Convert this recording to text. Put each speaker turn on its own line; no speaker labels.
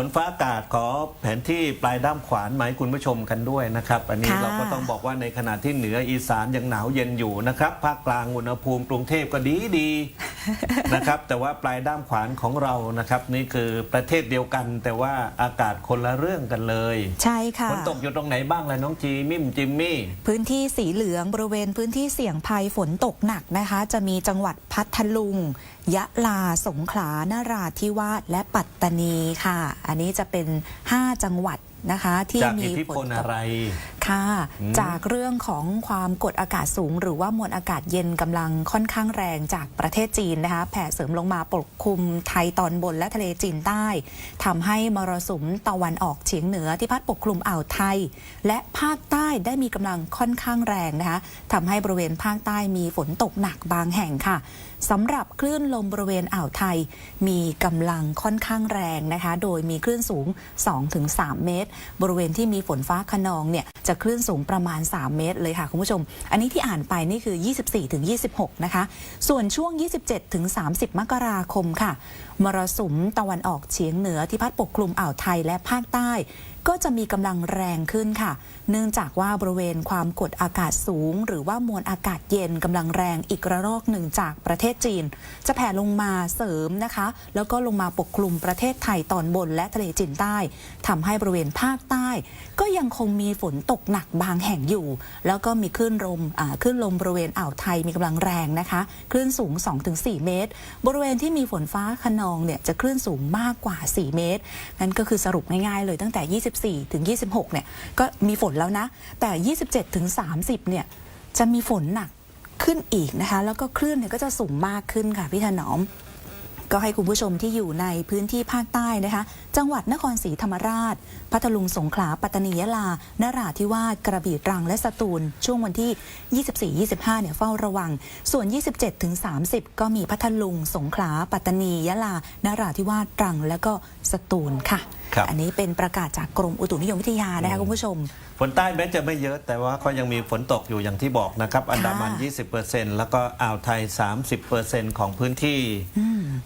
ฝนฟ้าอากาศขอแผนที่ปลายด้ามขวานมาให้คุณผู้ชมกันด้วยนะครับ อันนี้
ค่ะ
เราก็ต้องบอกว่าในขณะที่เหนืออีสานยังหนาวเย็นอยู่นะครับ ภาคกลางอุณหภูมิกรุงเทพก็ดีดี นะครับ แต่ว่าปลายด้ามขวานของเรานะครับ นี่คือประเทศเดียวกัน แต่ว่าอากาศคนละเรื่องกันเลย
ใช่ค่ะ
ฝนตกอยู่ตรงไหนบ้างล่ะน้องจีมิมจิมมี่
พื้นที่สีเหลืองบริเวณพื้นที่เสี่ยงภัยฝนตกหนักนะคะ จะมีจังหวัดพัทลุง ยะลาสงขลานราธิวาสและปัตตานีค่ะ อันนี้จะเป็น 5 จังหวัดนะคะ ที่
จาก
มี
อิทธิ
ฝ
พล
นต
อะ
ก
ไร
ค่ะ
อืม
จากเรื่องของความกดอากาศสูง หรือว่ามวลอากาศเย็นกำลังค่อนข้างแรงจากประเทศจีนนะคะแผ่เสริมลงมาปกคลุมไทยตอนบนและทะเลจีนใต้ทำให้มรสุมตะวันออกเฉียงเหนือที่พัดปกคลุมอ่าวไทย และภาคใต้ได้มีกำลังค่อนข้างแรงนะคะทำให้บริเวณภาคใต้มีฝนตกหนักบางแห่งค่ะสำหรับคลื่นลมบริเวณอ่าวไทย มีกำลังค่อนข้างแรงนะคะ โดยมีคลื่นสูง 2-3 เมตร บริเวณที่มีฝนฟ้าขนองเนี่ยจะคลื่นสูงประมาณ 3 เมตรเลยค่ะคุณผู้ชม อันนี้ที่อ่านไปนี่คือ 24-26 นะคะ ส่วนช่วง 27-30 มกราคมค่ะ มรสุมตะวันออกเฉียงเหนือที่พัดปกคลุมอ่าวไทยและภาคใต้ ก็จะมีกำลังแรงขึ้นค่ะ เนื่องจากว่าบริเวณความกดอากาศสูง หรือว่ามวลอากาศเย็นกำลังแรงอีกระลอกหนึ่งจากประเทศจีน จะแผ่ลงมาเสริมนะคะ แล้วก็ลงมาปกคลุมประเทศไทยตอนบนและทะเลจีนใต้ทำให้บริเวณภาคใต้ ก็ยังคงมีฝนตกหนักบางแห่งอยู่ แล้วก็มีคลื่นลมอ่าคลื่นลมบริเวณอ่าวไทยมีกำลังแรงนะคะคลื่นสูง 2-4 เมตร บริเวณที่มีฝนฟ้าขนองเนี่ยจะคลื่นสูงมากกว่า 4 เมตรนั่นก็คือสรุปง่ายๆเลยตั้งแต่24 ถึง 26 เนี่ย ก็มีฝนแล้วนะ แต่ 27 ถึง 30 เนี่ย จะมีฝนหนักขึ้นอีกนะคะ แล้วก็คลื่นเนี่ยก็จะสูงมากขึ้นค่ะพี่ถนอม ก็ให้คุณผู้ชมที่อยู่ในพื้นที่ภาคใต้นะคะ จังหวัดนครศรีธรรมราช พัทลุงสงขลา ปัตตานียะลา นราธิวาส กระบี่ตรัง และสตูล ช่วงวันที่ 24-25 เนี่ยเฝ้าระวัง ส่วน 27-30 ก็มีพัทลุง สงขลา ปัตตานี ยะลา นราธิวาส ตรัง และก็สตูลค่ะ
ครับ
อันนี้เป็นประกาศจากกรมอุตุนิยมวิทยานะคะคุณผู้ชม
ฝนใต้แม้จะไม่เยอะแต่ว่าก็ยังมีฝนตกอยู่อย่างที่บอกนะครับ อันดามัน 20%แล้วก็อ่าวไทย 30%ของพื้นที่